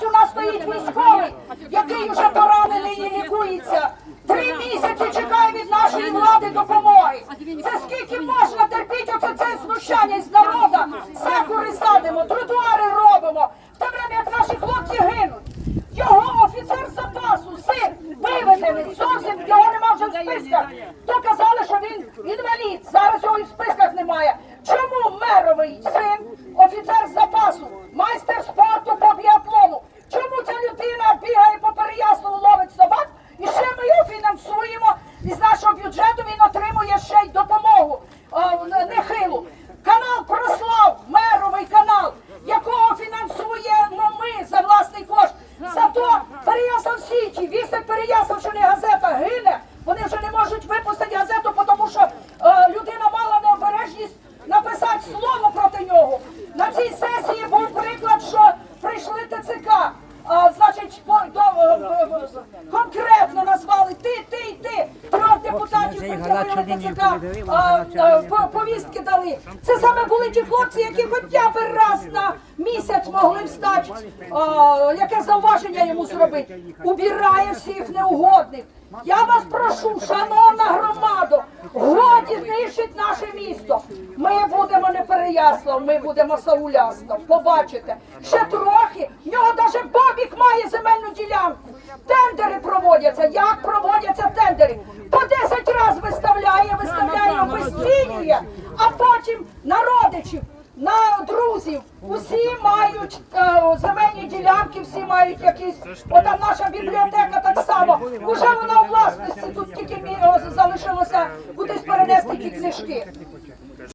Зараз у нас стоїть військовий, який вже поранений і лікується. Три місяці чекає від нашої влади допомоги. Це скільки можна терпіти оце це знущання з народу? Сакури садимо, тротуари робимо. В те время, як наші хлопці гинуть. Його офіцер запасу, син, виведений, зовсім його нема вже в списках. То казали, що він інвалід, зараз його і в списках немає. Чому меровий син, офіцер запасу, майстер спорту по біатлону? Чому ця людина бігає по Переяславу, ловить собак, і ще ми його фінансуємо, нашого бюджету він отримує ще й допомогу нехилу. Канал Прослав, меровий канал, якого фінансуємо ми за власний кошт. Зато Переяслав Січі, вісник Переяславщини газета гине. Вони вже не можуть випустити газету, тому що людина мала необережність написати слово проти нього. На цій сесії був приклад, що прийшли ТЦК. А, значить, по, до, е, е, е, конкретно назвали ти, ти і ти. Трьох пред'явили ТЦК, а, а, по- повістки дали. Це саме були ті хлопці, які хоча б раз на місяць могли встати, а, яке зауваження йому зробити. Убирає всіх неугодних. Я вас прошу, шановна громадо, годі знищить наше місто. Ми будемо не Переяслав, ми будемо Саулястов. Побачите. Ще трохи. В нього на родичів. На друзів усі мають е, земельні ділянки, всі мають якісь. Ота наша бібліотека так само. Уже вона у власності тут тільки мі- залишилося кудись перенести ті книжки.